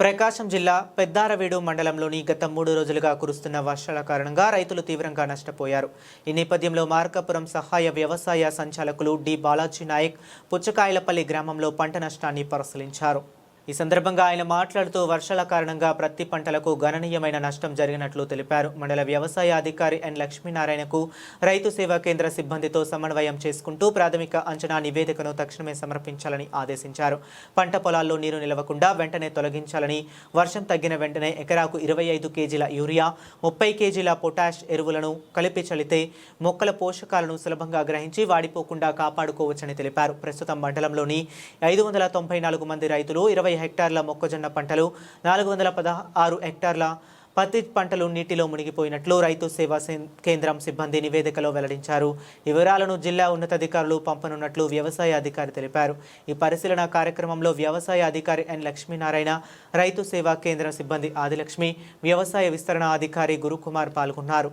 ప్రకాశం జిల్లా పెద్దారవీడు మండలంలోని గత మూడు రోజులుగా కురుస్తున్న వర్షాల కారణంగా రైతులు తీవ్రంగా నష్టపోయారు. ఈ నేపథ్యంలో మార్కాపురం సహాయ వ్యవసాయ సంచాలకులు డి. బాలాజీ నాయక్ పుచ్చకాయలపల్లి గ్రామంలో పంట నష్టాన్ని పరిశీలించారు. ఈ సందర్భంగా ఆయన మాట్లాడుతూ వర్షాల కారణంగా ప్రతి పంటలకు గణనీయమైన నష్టం జరిగినట్లు తెలిపారు. మండల వ్యవసాయ అధికారి ఎన్ లక్ష్మీనారాయణకు రైతు సేవా కేంద్ర సిబ్బందితో సమన్వయం చేసుకుంటూ ప్రాథమిక అంచనా నివేదికను తక్షణమే సమర్పించాలని ఆదేశించారు. పంట పొలాల్లో నీరు నిలవకుండా వెంటనే తొలగించాలని వర్షం తగ్గిన వెంటనే ఎకరాకు ఇరవై ఐదు కేజీల యూరియా ముప్పై కేజీల పొటాష్ ఎరువులను కలిపి చల్లితే మొక్కల పోషకాలను సులభంగా గ్రహించి వాడిపోకుండా కాపాడుకోవచ్చని తెలిపారు. ప్రస్తుతం మండలంలోని ఐదు వందల తొంభై నాలుగు మంది రైతులు ఇరవై హెక్టార్ల మొక్కజొన్న పంటలు నాలుగు వందల పదహారు హెక్టార్ల పత్తి పంటలు నీటిలో మునిగిపోయినట్లు రైతు సేవా కేంద్రం సిబ్బంది నివేదికలో వెల్లడించారు. ఈ వివరాలను జిల్లా ఉన్నతాధికారులు పంపనున్నట్లు వ్యవసాయ అధికారి తెలిపారు. ఈ పరిశీలన కార్యక్రమంలో వ్యవసాయ అధికారి ఎన్ లక్ష్మీనారాయణ రైతు సేవా కేంద్రం సిబ్బంది ఆదిలక్ష్మి వ్యవసాయ విస్తరణ అధికారి గురుకుమార్ పాల్గొన్నారు.